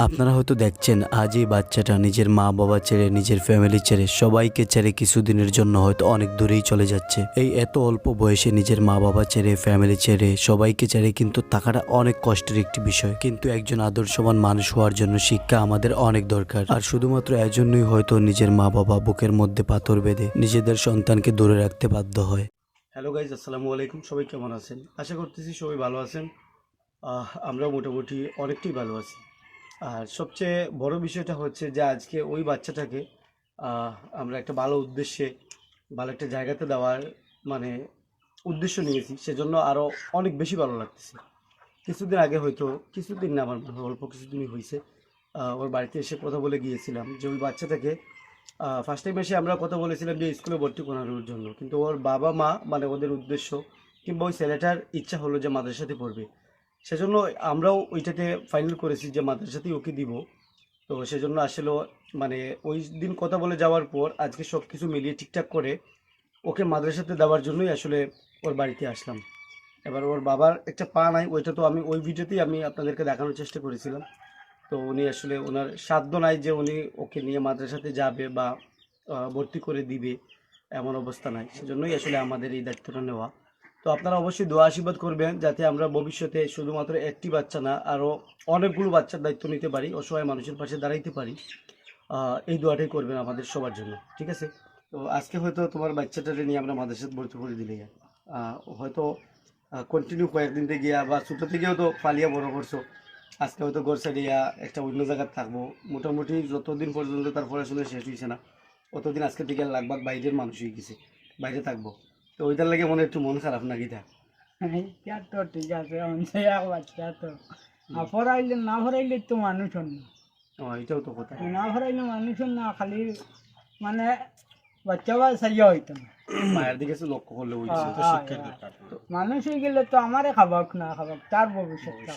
আপনারা হয়তো দেখছেন আজ এই বাচ্চাটা নিজের মা বাবা ছেড়ে নিজের ফ্যামিলি ছেড়ে সবাইকে ছেড়ে কিছুদিনের জন্য হয়তো অনেক দূরেই চলে যাচ্ছে। এই এত অল্প বয়সে নিজের মা বাবা ছেড়ে ফ্যামিলি ছেড়ে সবাইকে ছেড়ে কিন্তু থাকাটা অনেক কষ্টের একটি বিষয়। কিন্তু একজন আদর্শবান মানুষ হওয়ার জন্য শিক্ষা আমাদের অনেক দরকার। আর শুধুমাত্র এজন্যই হয়তো নিজের মা বাবা বুকের মধ্যে পাথর বেঁধে নিজেদের সন্তানকে দূরে রাখতে বাধ্য হয়। হ্যালো গাইজ আসসালামু আলাইকুম। সবাই কেমন আছেন? আশা করতেছি সবাই ভালো আছেন। আহ, আমরাও মোটামুটি অনেকটাই ভালো আছি। আর সবচেয়ে বড় বিষয়টা হচ্ছে যে আজকে ওই বাচ্চাটাকে আমরা একটা ভালো উদ্দেশ্যে, ভালো একটা জায়গাতে দেওয়ার মানে উদ্দেশ্য নিয়েছি, সেজন্য আরও অনেক বেশি ভালো লাগতেছে। কিছুদিন আগে হয়তো, কিছুদিন না, আমার অল্প কিছুদিনই হয়েছে ওর বাড়িতে এসে কথা বলে গিয়েছিলাম যে ওই বাচ্চাটাকে ফার্স্ট টাইম এসে আমরা কথা বলেছিলাম যে স্কুলে ভর্তি করানোর জন্য, কিন্তু ওর বাবা মা মানে ওদের উদ্দেশ্য কিংবা ওই ছেলেটার ইচ্ছা হলো যে মাদ্রাসাতে পড়বে। সেজন্য আমরাও ওইটাকে ফাইনাল করেছি যে মাদ্রাসাতেই ওকে দিব। তো সেজন্য আসলে মানে ওই দিন কথা বলে যাওয়ার পর আজকে সব কিছু মিলিয়ে ঠিকঠাক করে ওকে মাদ্রাসাতে দেওয়ার জন্যই আসলে ওর বাড়িতে আসলাম। এবার ওর বাবার একটা পা নাই, ওইটা তো আমি ওই ভিডিওতেই আমি আপনাদেরকে দেখানোর চেষ্টা করেছিলাম। তো উনি আসলে ওনার সাধ্য নাই যে উনি ওকে নিয়ে মাদ্রাসাতে যাবে বা ভর্তি করে দিবে, এমন অবস্থা নাই। সেজন্যই আসলে আমাদের এই দায়িত্বটা নেওয়া। তো আপনারা অবশ্যই দোয়া আশীর্বাদ করবেন যাতে আমরা ভবিষ্যতে শুধুমাত্র একটি বাচ্চা না আরও অনেকগুলো বাচ্চার দায়িত্ব নিতে পারি, অসহায় মানুষের পাশে দাঁড়াইতে পারি। এই দোয়াটাই করবেন আমাদের সবার জন্য, ঠিক আছে? তো আজকে হয়তো তোমার বাচ্চাটাকে নিয়ে আমরা মাদ্রাসাতে ভর্তি করে দিলে। হয়তো কন্টিনিউ কয়েকদিন থেকে গিয়া বা ছোটো থেকেও তো ফালিয়া বড় করছ। আজকে হয়তো ঘর সারিয়া একটা অন্য জায়গায় থাকব। মোটামুটি যতদিন পর্যন্ত তার পড়াশোনা শেষ হয়েছে না, অতদিন আজকে থেকে লাগবাগ বাইরের মানুষ হয়ে গেছে, বাইরে থাকব। তো ওইটার লাগে মনে একটু মন খারাপ নাকি থাক এইটা তো ঠিক আছে বাচ্চা তো না ফরাইলে না ফরাইলে তো মানুষ না এটাও তো কথা। না ফরাইলে মানুষ না খালি মানে বাচ্চা বা সাইয়া হইতো না মায়ের দিকে লক্ষ্য করলে মানুষ হয়ে গেলে তো আমারে খাবাক না খাবাক তার ভবিষ্যৎটা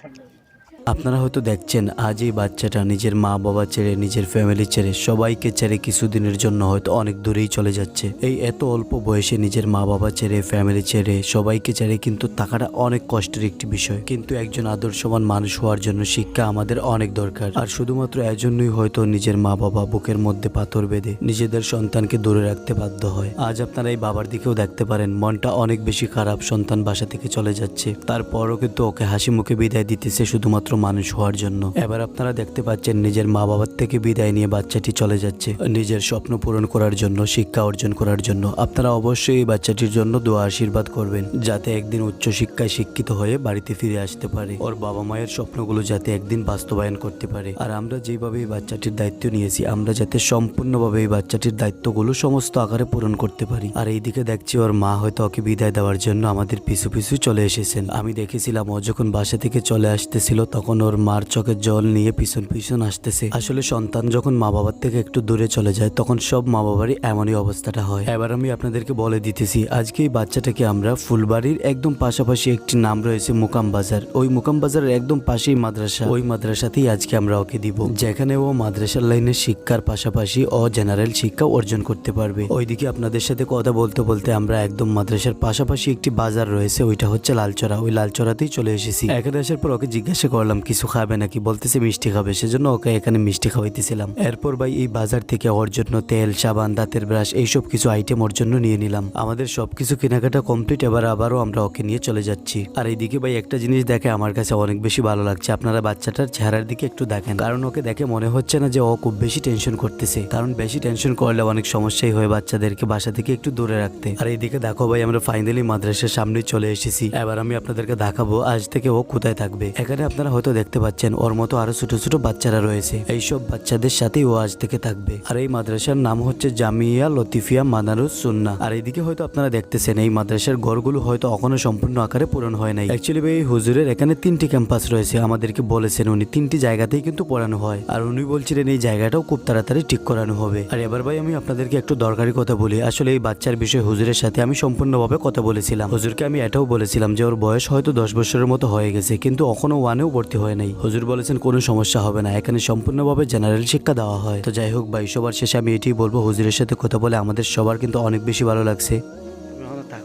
আপনারা হয়তো দেখছেন, আজ এই বাচ্চাটা নিজের মা বাবা ছেড়ে, নিজের ফ্যামিলি ছেড়ে, সবাইকে ছেড়ে কিছুদিনের জন্য হয়তো অনেক দূরেই চলে যাচ্ছে। এই এত অল্প বয়সে নিজের মা বাবা ছেড়ে ফ্যামিলি ছেড়ে, সবাইকে ছেড়ে কিন্তু থাকাটা অনেক কষ্টের একটি বিষয়। কিন্তু একজন আদর্শবান মানুষ হওয়ার জন্য শিক্ষা আমাদের অনেক দরকার। আর শুধুমাত্র এজন্যই হয়তো নিজের মা বাবা বুকের মধ্যে পাথর বেঁধে নিজেদের সন্তানকে দূরে রাখতে বাধ্য হয়। আজ আপনারা এই বাবার দিকেও দেখতে পারেন, মনটা অনেক বেশি খারাপ সন্তান বাসা থেকে চলে যাচ্ছে। তারপরও কিন্তু ওকে হাসি মুখে বিদায় দিতেছে শুধুমাত্র মানুষ হওয়ার জন্য। এবার আপনারা দেখতে পাচ্ছেন নিজের মা বাবার থেকে বিদায় নিয়ে বাচ্চাটি চলে যাচ্ছে। নিজের স্বপ্ন পূরণ করার জন্য, শিক্ষা অর্জন করার জন্য আপনারা অবশ্যই এই বাচ্চাটির জন্য দোয়া, আশীর্বাদ করবেন, যাতে একদিন উচ্চ শিক্ষায় শিক্ষিত হয়ে বাড়িতে ফিরে আসতে পারে। ওর বাবা মায়ের স্বপ্নগুলো যাতে একদিন বাস্তবায়ন করতে পারে। আর আমরা যেভাবে এই বাচ্চাটির দায়িত্ব নিয়েছি, আমরা যাতে সম্পূর্ণভাবে এই বাচ্চাটির দায়িত্বগুলো সমস্ত আকারে পূরণ করতে পারি। আর এইদিকে দেখছি ওর মা হয়তো ওকে বিদায় দেওয়ার জন্য আমাদের পিছু পিছু চলে এসেছেন। আমি দেখেছিলাম ও যখন বাসা থেকে চলে আসতেছিল তখন ওর মার চোখের জল নিয়ে পিছন পিছন আসতেছে। আসলে সন্তান যখন মা বাবার থেকে একটু দূরে চলে যায়, তখন সব মা বাবারই এমনই অবস্থাটা হয়। এবার আমি আপনাদেরকে বলে দিতেছি, আজকে এই বাচ্চাটাকে আমরা ফুলবাড়ির একদম পাশাপাশি একটি নাম রয়েছে মুকাম বাজার। ওই মুকাম বাজারের একদম পাশেই মাদ্রাসা। ওই মাদ্রাসাতেই আজকে আমরা ওকে দিব। যেখানে ও মাদ্রাসার লাইনের শিক্ষার পাশাপাশি ও জেনারেল শিক্ষা অর্জন করতে পারবে। ওইদিকে আপনাদের সাথে কথা বলতে বলতে আমরা একদম মাদ্রাসার পাশাপাশি একটি বাজার রয়েছে, ওইটা হচ্ছে লালচরা। ওই লালচরাতেই চলে এসেছি। এখানে আসার পর ওকে জিজ্ঞাসা করলাম, কিছু খাবে নাকি? বলতেছে মিষ্টি খাবে, সেজন্য ওকে এখানে মিষ্টি খাওয়াইতেছিলাম। এরপর ভাই এই বাজার থেকে ওর জন্য তেল, সাবান, দাঁতের ব্রাশ, এইসব কিছু আইটেম ওর জন্য নিয়ে নিলাম। আমাদের সবকিছু কেনাকাটা কমপ্লিট এবার আবারও আমরা ওকে নিয়ে চলে যাচ্ছি। আর এইদিকে ভাই একটা জিনিস দেখে আমার কাছে অনেক বেশি ভালো লাগছে। আপনারা বাচ্চাটার চেহারার দিকে একটু দেখেন। কারণ ওকে দেখে মনে হচ্ছে না যে ও খুব বেশি টেনশন করতেছে। কারণ বেশি টেনশন করলে অনেক সমস্যাই হয় বাচ্চাদেরকে বাসা থেকে একটু দূরে রাখতে। আর এইদিকে দেখো ভাই, আমরা ফাইনালি মাদ্রাসার সামনে চলে এসেছি। এবার আমি আপনাদেরকে দেখাবো আজ থেকে ও কোথায় থাকবে। এখানে আপনারা হয়তো দেখতে পাচ্ছেন, ওর মতো আরও ছোট ছোট বাচ্চারা রয়েছে। এইসব বাচ্চাদের সাথেই ও আজ থেকে থাকবে। আর এই মাদ্রাসার নাম হচ্ছে জামিয়া লতিফিয়া মাদারুস সুন্না। আর এইদিকে হয়তো আপনারা দেখতেছেন, এই মাদ্রাসার ঘরগুলো হয়তো এখনও সম্পূর্ণ আকারে পূরণ হয় নাই। অ্যাকচুয়ালি এই হুজুরের এখানে তিনটি ক্যাম্পাস রয়েছে। আমাদেরকে বলেছেন, উনি তিনটি জায়গাতেই কিন্তু পড়ানো হয়। আর উনি বলছিলেন, এই জায়গাটাও খুব তাড়াতাড়ি ঠিক করানো হবে। আর এবার ভাই, আমি আপনাদেরকে একটু দরকারি কথা বলি। আসলে এই বাচ্চার বিষয়ে হুজুরের সাথে আমি সম্পূর্ণভাবে কথা বলেছিলাম। হুজুরকে আমি এটাও বলেছিলাম যে, ওর বয়স হয়তো দশ বছরের মতো হয়ে গেছে, কিন্তু এখনও ওয়ানেও ভর্তি হয় নাই। হুজুর বলেছেন, কোনো সমস্যা হবে না। এখানে সম্পূর্ণভাবে জেনারেল শিক্ষা দেওয়া হয়। তো যাই হোক, ভাই, সবার শেষে আমি এটি বলব, হুজুরের সাথে কথা বলে আমাদের সবার কিন্তু অনেক বেশি ভালো লাগছে।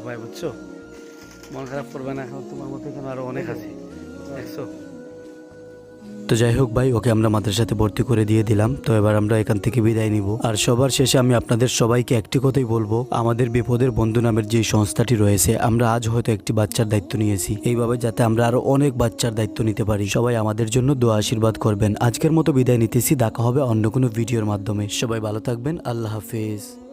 তুমি বুঝছ? মন খারাপ করবে না, এখন তোমার মতো এখানে আরও অনেক আছে। দেখছ? তো যাই হোক ভাই, ওকে আমরা মাদ্রাসাতে ভর্তি করে দিয়ে দিলাম। তো এবার আমরা এখান থেকে বিদায় নিব। আর সবার শেষে আমি আপনাদের সবাইকে একটি কথাই বলব, আমাদের বিপদের বন্ধু নামের যে সংস্থাটি রয়েছে, আমরা আজ হয়তো একটি বাচ্চার দায়িত্ব নিয়েছি। এইভাবে যাতে আমরা আরও অনেক বাচ্চার দায়িত্ব নিতে পারি। সবাই আমাদের জন্য দোয়া আশীর্বাদ করবেন। আজকের মতো বিদায় নিতেছি। দেখা হবে অন্য কোনো ভিডিওর মাধ্যমে। সবাই ভালো থাকবেন। আল্লাহ হাফেজ।